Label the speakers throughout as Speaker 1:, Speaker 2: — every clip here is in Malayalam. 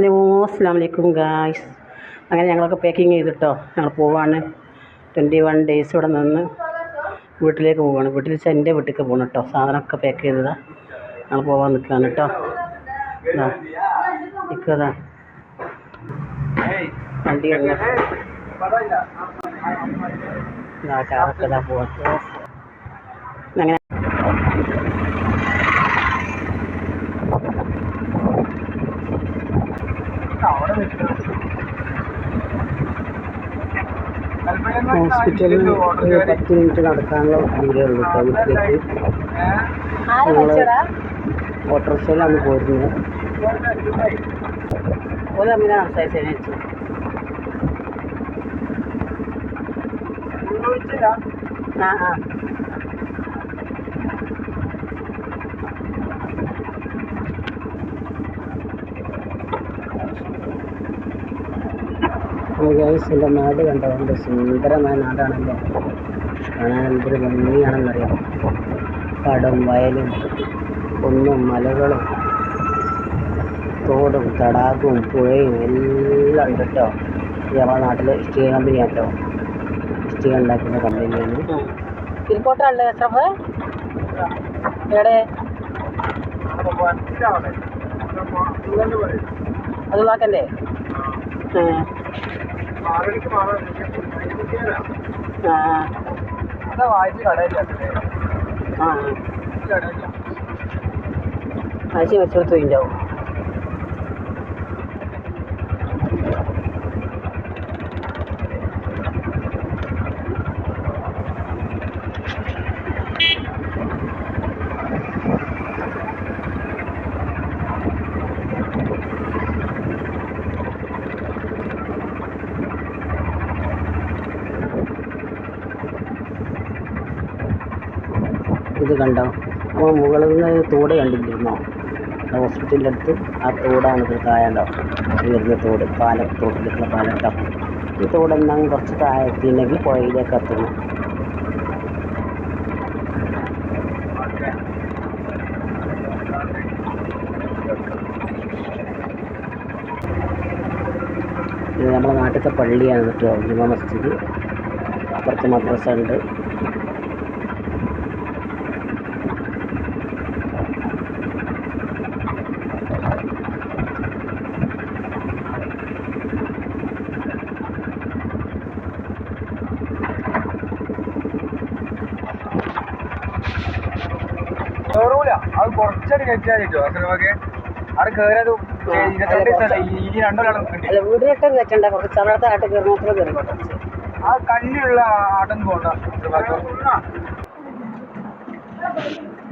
Speaker 1: ഹലോ അസ്സാം വലൈക്കും ഗായ്സ്. അങ്ങനെ ഞങ്ങളൊക്കെ പാക്കിങ് ചെയ്തിട്ടോ. ഞങ്ങൾ പോവാണ്. ട്വന്റി വൺ ഡേയ്സ് ഇവിടെ നിന്ന് വീട്ടിലേക്ക് പോവാണ്. വീട്ടിൽ വെച്ചാൽ എന്റെ വീട്ടിലേക്ക് പോകണം കേട്ടോ സാധനമൊക്കെ പാക്ക് ചെയ്തതാ. ഞങ്ങൾ പോവാൻ നിൽക്കുകയാണ് കേട്ടോ ഇതാ നിൽക്കതാ വണ്ടി കാറൊക്കെ പോവാ. അങ്ങനെ ഹോസ്പിറ്റലിൽ ഒരു പത്ത് മിനിറ്റ് നടക്കാനുള്ള ദൂരമേ ഉള്ളൂ. വീട്ടിലേക്ക് ഞങ്ങൾ ഓട്ടോറിക്ഷയിലാണ് പോയിരുന്നത് ഒരു തമ്മിൽ സംസാരിച്ചതിനെ ആ ആ. എന്റെ നാട് കണ്ടോ എന്റെ സുന്ദരമായ നാടാണല്ലോ? കാണാൻ എന്തൊരു ഭംഗിയാണെന്നറിയാം. കടം വയലും കുന്നും മലകളും തോടും തടാകവും പുഴയും എല്ലാം ഉണ്ട് കേട്ടോ ഇത് നമ്മുടെ നാട്ടിലെ ഇഷ്ടിക കമ്പനിയാണ് കേട്ടോ. ഇഷ്ടിക ഉണ്ടാക്കുന്ന കമ്പനിയാണ്. എവിടെ? അത് വാക്കല്ലേ? ആ. ആ. ആ ആഴ്ച വെച്ചെടുത്ത് പോയിണ്ടാവും കണ്ടോ? അപ്പോൾ മുകളിൽ നിന്ന് തോട് കണ്ടിട്ടിരുന്നോ ഹോസ്പിറ്റലിന്റെ അടുത്ത് ആ തോടാണ് ഇത് താഴണ്ടോ വരുന്ന തോട് പാലം തോട്ടിലേക്കുള്ള പാലം കേട്ടോ ഈ തോട് കുറച്ച് താഴെ പുഴയിലേക്ക് എത്തുന്നു. നമ്മുടെ നാട്ടിലത്തെ പള്ളിയാണ് കേട്ടോ ജുമാ മസ്ജിദ്. അപ്പുറത്ത് മദ്രസ ഉണ്ട്. വീടിനൊട്ടും കയറ്റണ്ട കുറച്ച് സ്ഥലത്തെ ആട്ട് കയറി മാത്രം കയറിക്കോട്ടെ
Speaker 2: ആ കല്ലുള്ള ആട്ടം പോണ്ട.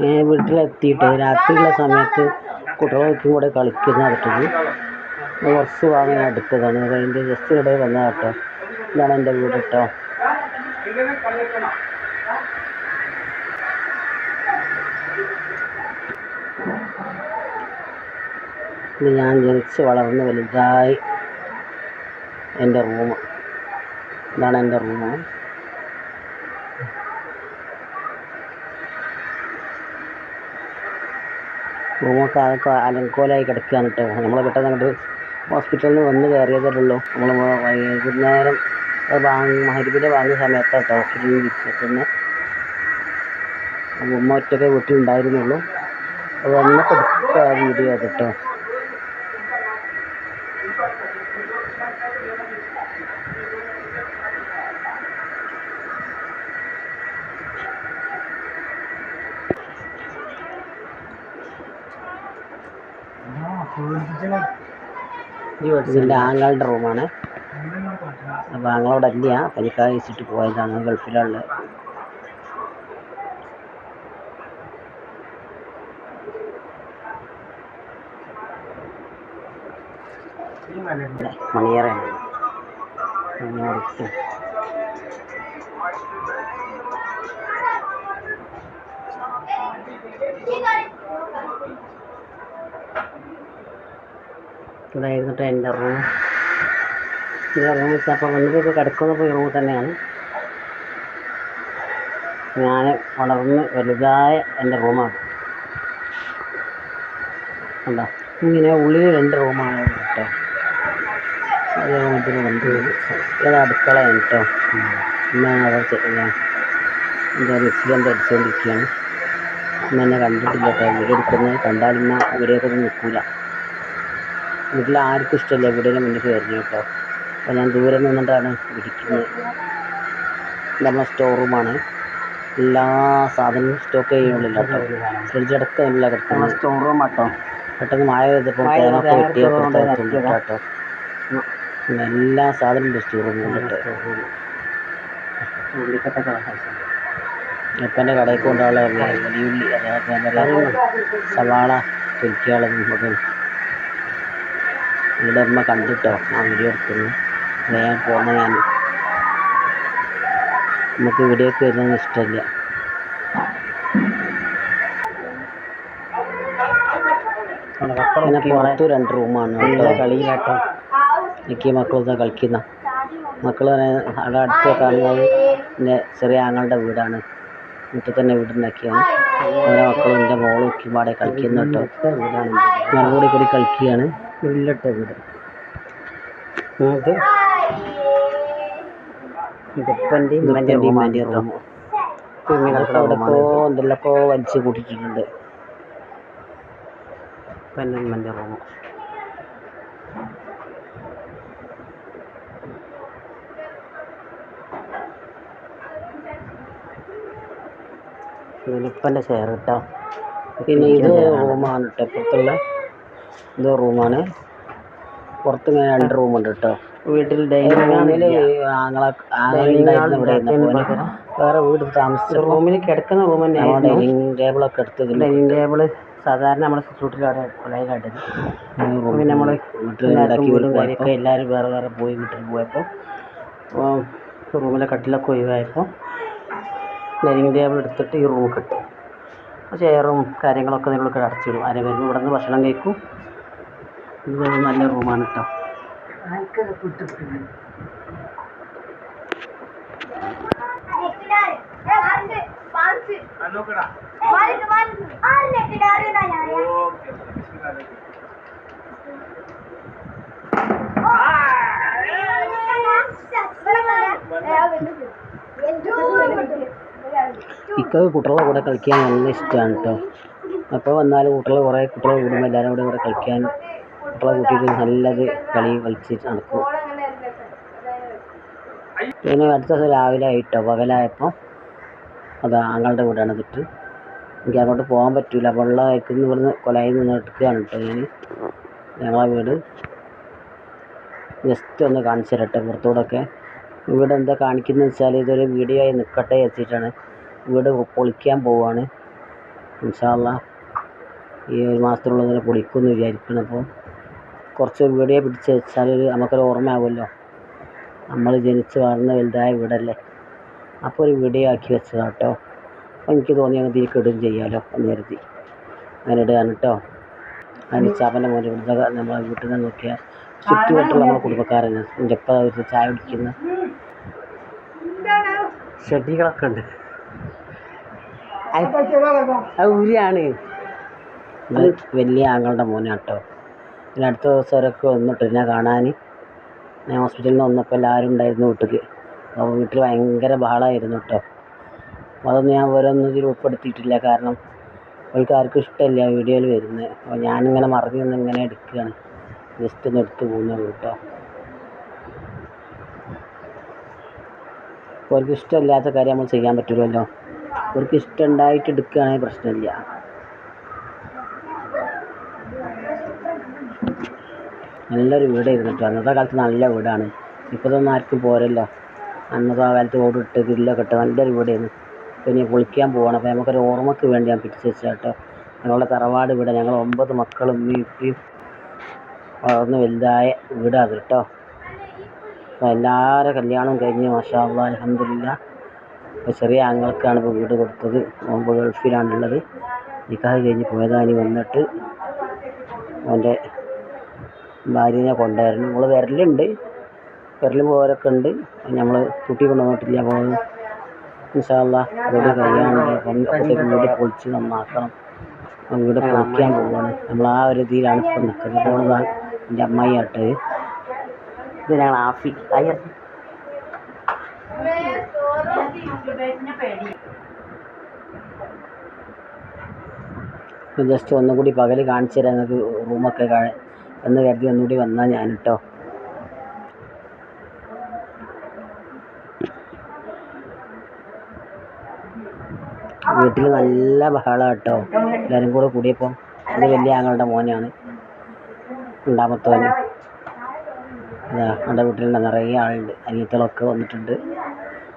Speaker 1: ഞാൻ വീട്ടിലെത്തിയിട്ട് രാത്രിയുള്ള സമയത്ത് കുട്ടികൾക്കും കൂടെ കളിക്കുന്ന അടുത്തത് കുറച്ച് വാങ്ങി അടുത്തതാണ്. അതിന്റെ ജസ്റ്റ് ഇടയിൽ വന്ന കേട്ടോ ഇതാണ് എന്റെ വീട് കേട്ടോ. ഇത് ഞാൻ ജനിച്ച് വളർന്ന് വലുതായി എന്റെ റൂം. ഇതാണ് എന്റെ റൂം. റൂമൊക്കെ അതൊക്കെ അലങ്കോലായി കിടക്കുകയാണ് കേട്ടോ. നമ്മൾ പെട്ടെന്ന് അങ്ങോട്ട് ഹോസ്പിറ്റലിൽ നിന്ന് വന്ന് കയറിയതല്ലോ നമ്മൾ വൈകുന്നേരം മഹരിപ്പിന്റെ വാങ്ങിയ സമയത്താണ് കേട്ടോ ഹോസ്പിറ്റലിൽ തിരിച്ചെത്തുന്നത്. ഉമ്മ ഒറ്റയ്ക്ക് വീട്ടിലുണ്ടായിരുന്നുള്ളൂ. അത് വന്നപ്പോൾ എടുത്ത വീഡിയോ അത് കേട്ടോ ഇതിന്റെ ആങ്ങളുടെ റൂമാണ്. അപ്പോൾ ആങ്ങളോട് അല്ല പനിക്കാതെ വെച്ചിട്ട് പോയതാണ്. ഗൾഫിലുള്ള മണിയറയാണ് മണിയറത്ത് ഇതായിരുന്നു കേട്ടോ എന്റെ റൂം. എന്റെ റൂം വെച്ചാൽ അപ്പോൾ വന്നതൊക്കെ കിടക്കുന്നത് പോയി റൂം തന്നെയാണ്. ഞാൻ വളർന്ന് വലുതായ എന്റെ റൂമാണ്. കണ്ടോ? ഇങ്ങനെ ഉള്ളിൽ രണ്ട് റൂമാണ് കേട്ടോ. ഇതിന് രണ്ട് ഇത് അടുക്കളയാണ് കേട്ടോ. ഇന്ന് അവിടെ ചെ- ഞാൻ എന്താ എക്സിഡന്റ് അടിച്ചുകൊണ്ടിരിക്കുകയാണ് ഇന്ന് കണ്ടിട്ടില്ല കേട്ടോ. വീഡിയോ എടുക്കുന്നത് കണ്ടാൽ ഇന്ന നിൽക്കില്ല വീട്ടിൽ ആർക്കും ഇഷ്ടമില്ല വീഡിയോയുടെ മുന്നിൽ വരുന്നു കേട്ടോ അപ്പോൾ ഞാൻ ദൂരെ നിന്നിട്ടാണ് ഇരിക്കുന്നത് നമ്മുടെ സ്റ്റോർ റൂമാണ് എല്ലാ സാധനവും സ്റ്റോക്ക് ചെയ്യുന്നില്ല കേട്ടോ ഫ്രിഡ്ജ് അടക്കം ഇല്ല കിടക്കുന്നത് സ്റ്റോർ റൂം കേട്ടോ പെട്ടെന്ന് മഴ തേനൊക്കെ വെട്ടിയൊക്കെ കേട്ടോ എല്ലാ സാധനവും സ്റ്റോർ റൂമിലുണ്ട് ഇപ്പന്റെ കടയിൽ കൊണ്ടുള്ള വലിയ ഉള്ളി അതായത് സവാള തൊലിക്കാനുള്ളതും അതും ഇവിടെ അമ്മ കണ്ടിട്ടോ? ആ വീഡിയോ എടുക്കുന്നു. ഞാൻ പോകുന്ന ഞാൻ. നമുക്ക് വീഡിയോക്ക് വരുന്നത് ഇഷ്ടമില്ല. പിന്നെ പുറത്ത് രണ്ട് റൂമാണ് കളിയിലാട്ടോ. എനിക്ക് മക്കളൊക്കെ കളിക്കുന്ന. മക്കൾ അവിടെ അടുത്ത് കാണുന്നത് എന്റെ ചെറിയ ആങ്ങളുടെ വീടാണ്. വീട്ടിൽ തന്നെ വീടുണ്ടാക്കിയാണ് അങ്ങനെ മക്കളും എന്റെ മോളും ഒക്കെ പാടെ കളിക്കുന്നു കേട്ടോ. കൂടി കൂടി കളിക്കുകയാണ്. ഉള്ളിട്ട വീട്. അത് ഇതപ്പന്റെയും ഉമ്മന്റെയും റൂമാന്റെയും റൂം. എവിടെക്കോ എന്തെല്ലക്കോ വലിച്ച് കൂട്ടിയിട്ടുണ്ട്. ഇപ്പന്റെ ഉമ്മന്റെ റൂം. ഇപ്പന്റെ ഷെയർ കേട്ടോ പിന്നെ ഇത് റൂമാണ് കേട്ടോ. പുറത്തുള്ള ഇത് റൂമാണ്. പുറത്ത് ഇങ്ങനെ രണ്ട് ഉണ്ട് കേട്ടോ. വീട്ടിൽ ഡൈനിങ് ആങ്ങളെ ആങ്ങളുണ്ടായിരുന്നു ഇവിടെ ഇരുന്നപ്പോൾ അവന് വേറെ വീട് താമസിച്ച റൂമിൽ കിടക്കുന്ന റൂം തന്നെയാണ് ഡൈനിങ് ടേബിളൊക്കെ എടുത്തത് ഡൈനിങ് ടേബിൾ സാധാരണ നമ്മുടെ വീട്ടിൽ അവിടെ കൊലയിലാട്ടത് പിന്നെ നമ്മൾ വീടും കാര്യമൊക്കെ എല്ലാവരും വേറെ വേറെ പോയി വീട്ടിൽ പോയപ്പോൾ റൂമിലെ കട്ടിലൊക്കെ ഒഴിവായപ്പോൾ ഡൈനിങ് ടേബിൾ എടുത്തിട്ട് ഈ റൂം കിട്ടും. ചെയറും കാര്യങ്ങളൊക്കെ നിങ്ങളൊക്കെ അടച്ചിടും. ആരെ വരുമ്പോൾ ഇവിടെ നിന്ന് ഭക്ഷണം കഴിക്കും. ഇത് നല്ല റൂമാണ് കേട്ടോ ഇക്ക കുട്ടികളെ കൂടെ കളിക്കാൻ നല്ല ഇഷ്ടമാണ് കേട്ടോ അപ്പോൾ വന്നാലും കുട്ടികളെ കുറേ കുട്ടികളെ കൂടുമ്പോൾ എല്ലാവരും കൂടെ കൂടെ കളിക്കാൻ കുട്ടികളെ കൂട്ടിയിട്ട് നല്ലത് കളി കളിച്ചിട്ട് നടക്കും. പിന്നെ അടുത്ത ദിവസം രാവിലെ ആയിട്ടോ പകലായപ്പോൾ അതാ ആങ്ങളുടെ വീടാണ് തിട്ട് എനിക്ക് അങ്ങോട്ട് പോകാൻ പറ്റില്ല വെള്ളം അയക്കുന്ന ഇവിടുന്ന് കൊലയിൽ നിന്ന് എടുക്കുകയാണ് കേട്ടോ ഞാൻ ഞങ്ങളെ വീട് ജസ്റ്റ് ഒന്ന് കാണിച്ചു തരട്ടെ പുറത്തൂടെയൊക്കെ ഇവിടെ എന്താ കാണിക്കുന്നത് വെച്ചാൽ ഇതൊരു വീഡിയോ ആയി നിൽക്കട്ടെ വെച്ചിട്ടാണ് വീട് പൊളിക്കാൻ പോവുകയാണ് ഇൻഷാല്ല ഈ ഒരു മാസത്തിനുള്ളിൽ പൊളിക്കുമെന്ന് വിചാരിക്കണം അപ്പോൾ കുറച്ച് വീഡിയോ പിടിച്ച് വെച്ചാൽ ഒരു നമുക്കൊരു ഓർമ്മയാവുമല്ലോ. നമ്മൾ ജനിച്ച് വളർന്ന് വലുതായ വീടല്ലേ. അപ്പോൾ ഒരു വീഡിയോ ആക്കി വെച്ചതാണ് കേട്ടോ. അപ്പോൾ എനിക്ക് തോന്നി അങ്ങനെ ഇതിലേക്ക് ചെയ്യാമല്ലോ എന്ന് കരുതി. അങ്ങനെ ഇടുകയാണ് കേട്ടോ. അതിന് ചാപ്പന്റെ മോനെ ഇവിടുത്തെ നമ്മളെ വീട്ടിൽ നിന്ന് നോക്കിയാൽ ചുറ്റുവട്ടുള്ള നമ്മളെ കുടുംബക്കാരന് എന്റെ ഒപ്പം ഒരു ചായ കുടിക്കുന്ന. ചെടികളൊക്കെ ഉണ്ട്. അത് ഉരിയാണ് വലിയ ആങ്ങളുടെ മോനാണ് കേട്ടോ. പിന്നെ അടുത്ത ദിവസം അവരൊക്കെ വന്നിട്ട് എന്നെ കാണാൻ ഞാൻ ഹോസ്പിറ്റലിൽ നിന്ന് വന്നപ്പോൾ എല്ലാവരും ഉണ്ടായിരുന്നു വീട്ടിൽ അപ്പോൾ വീട്ടിൽ ഭയങ്കര ബഹളമായിരുന്നു കേട്ടോ അപ്പോൾ അതൊന്നും ഞാൻ ഓരോന്നും ഇതിൽ ഉൾപ്പെടുത്തിയിട്ടില്ല. കാരണം അവർക്ക് ആർക്കും ഇഷ്ടമില്ല വീഡിയോയിൽ വരുന്നത് അപ്പോൾ ഞാനിങ്ങനെ മറിഞ്ഞ് നിന്ന് ഇങ്ങനെ എടുക്കുകയാണ് ജസ്റ്റ് ഒന്ന് എടുത്ത് പോകുന്നത് കേട്ടോ അവർക്ക് ഇഷ്ടമില്ലാത്ത കാര്യം നമ്മൾ ചെയ്യാൻ പറ്റുമല്ലോ അവർക്ക് ഇഷ്ടം ഉണ്ടായിട്ട് എടുക്കുകയാണെങ്കിൽ പ്രശ്നമില്ല. നല്ലൊരു വീടായിരുന്നു അന്നത്തെ കാലത്ത് നല്ല വീടാണ്. ഇപ്പോഴൊന്നും ആർക്കും പോരല്ലോ. അന്നത്തെ ആ കാലത്ത് ഓടിട്ട് ഗ്രില്ലൊക്കെ ഇട്ട് നല്ലൊരു വീടായിരുന്നു. പിന്നെ പൊളിക്കാൻ പോവാണ്. അപ്പോൾ നമുക്കൊരു ഓർമ്മയ്ക്ക് വേണ്ടി ഞാൻ പിടിച്ച് വെച്ചതാണ് കേട്ടോ. ഞങ്ങളുടെ തറവാട് വീട് ഞങ്ങൾ ഒമ്പത് മക്കളും ഉപ്പയും വളർന്ന് വലുതായ വീടാണ് കേട്ടോ. അപ്പോൾ എല്ലാവരും കല്യാണം കഴിഞ്ഞ് മാഷാ അള്ളാ അലഹമില്ല ഇപ്പോൾ ചെറിയ ആങ്ങൾക്കാണ് ഇപ്പോൾ വീട് കൊടുത്തത്. ഓമ്പ് ഗൾഫിലാണുള്ളത്. നിക്കാഹ് കഴിഞ്ഞ് പോയതാണ് വന്നിട്ട്. അവന്റെ ഭാര്യനെ കൊണ്ടുവരണം. നമ്മൾ വരലുണ്ട് വരലും പോരൊക്കെ ഉണ്ട്. നമ്മൾ കുട്ടി കൊണ്ടുവന്നിട്ടില്ല. അപ്പോൾ വിശാല വീട് കല്യാണം വീട് പൊളിച്ച് നന്നാക്കണം. വീട് പൊളിക്കാൻ പോവുകയാണ് നമ്മൾ ആ ഒരു രീതിയിലാണ് ഇപ്പം നിൽക്കുന്നത് അപ്പോൾ എന്റെ അമ്മായി ആട്ട്. ഇത് ഞങ്ങൾ ആഫി ജസ്റ്റ് ജസ്റ്റ് ഒന്നുകൂടി പകൽ കാണിച്ചു തരാം. നിങ്ങൾക്ക് റൂമൊക്കെ എന്ന് കരുതി ഒന്നുകൂടി വന്നാൽ ഞാൻ കേട്ടോ വീട്ടിൽ നല്ല ബഹളമാണ് കേട്ടോ എല്ലാവരും കൂടെ കൂടിയപ്പോൾ അത് വലിയ ആങ്ങളുടെ മോനാണ്. രണ്ടാമത്തോന്. അതാ നമ്മുടെ വീട്ടിലുള്ള നിറയെ ആളുണ്ട്. അനിയത്തികളൊക്കെ വന്നിട്ടുണ്ട്.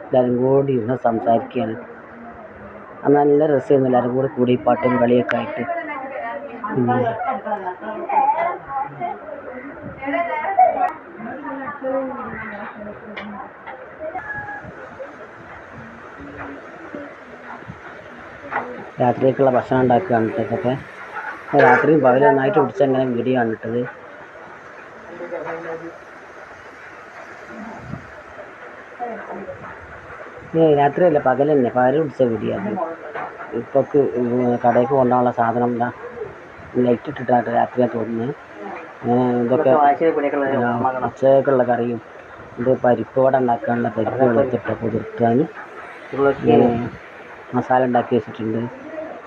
Speaker 1: എല്ലാവരും കൂടി ഇരുന്ന് സംസാരിക്കുകയാണ്. അത് നല്ല രസമായിരുന്നു. എല്ലാവരും കൂടി കൂടി പാട്ടും കളിയൊക്കെ ആയിട്ട്. രാത്രിയൊക്കെയുള്ള ഭക്ഷണം ഉണ്ടാക്കുക ഇതൊക്കെ രാത്രിയും പകലും നന്നായിട്ട് പിടിച്ച അങ്ങനെ വീഡിയോ ആണ് രാത്രിയല്ല പകൽ തന്നെ പകൽ പിടിച്ച വീഡിയോ ആണ് ഇപ്പൊക്ക് കടയ്ക്ക് കൊണ്ടുപോകാനുള്ള സാധനം ലൈറ്റ് ഇട്ടിട്ടാണ് രാത്രിയാണ് തോന്നുന്നത്. ഇതൊക്കെ ഉച്ചയ്ക്കുള്ള കറിയും ഇത് പരിപ്പ് വട ഉണ്ടാക്കാനുള്ള പരിപ്പ് വെള്ളത്തിട്ട് കുതിർക്കാൻ. മസാല ഉണ്ടാക്കി വെച്ചിട്ടുണ്ട്.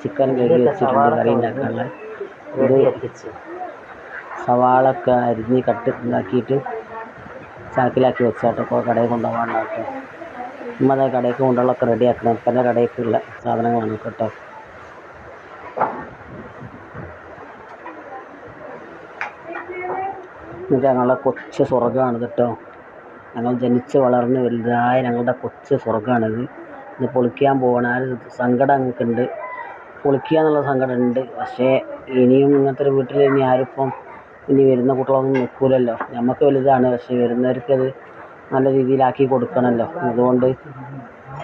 Speaker 1: ചിക്കൻ കഴുകി വെച്ചിട്ടുണ്ട് കറി ഉണ്ടാക്കാനുള്ള. ഇത് സവാള ഒക്കെ അരിഞ്ഞ് കട്ട് ഉണ്ടാക്കിയിട്ട് ചാക്കിലാക്കി വെച്ചാട്ടോ ഇപ്പോൾ കടയിൽ കൊണ്ടുപോകാനായിട്ട് നമ്മൾ അതായത് കടയ്ക്ക് കൊണ്ടുള്ളതൊക്കെ റെഡി ആക്കണം. പല കടയ്ക്കുള്ള സാധനങ്ങളാണ് കേട്ടോ. ഇത് ഞങ്ങളുടെ കൊച്ചു സ്വർഗമാണ് കേട്ടോ. ഞങ്ങൾ ജനിച്ച് വളർന്ന് വലുതായ ഞങ്ങളുടെ കൊച്ചു സ്വർഗമാണിത്. ഇത് പൊളിക്കാൻ പോകണാൽ സങ്കടം ഞങ്ങൾക്കുണ്ട്. പൊളിക്കുക എന്നുള്ള സങ്കടം ഉണ്ട് പക്ഷേ ഇനിയും ഇങ്ങനത്തെ ഒരു വീട്ടിൽ ഇനി ആരും ഇപ്പം ഇനി വരുന്ന കുട്ടികളൊന്നും നിൽക്കില്ലല്ലോ നമുക്ക് വലുതാണ്. പക്ഷേ വരുന്നവർക്കത് നല്ല രീതിയിലാക്കി കൊടുക്കണമല്ലോ. അതുകൊണ്ട്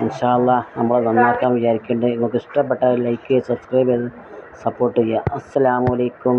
Speaker 1: ഇൻഷാല്ല നമ്മൾ നന്നാക്കാൻ വിചാരിക്കുന്നുണ്ട്. നിങ്ങൾക്ക് ഇഷ്ടപ്പെട്ടാൽ ലൈക്ക് ചെയ്യുക സബ്സ്ക്രൈബ് ചെയ്ത് സപ്പോർട്ട് ചെയ്യുക. അസ്സലാമു അലൈക്കും.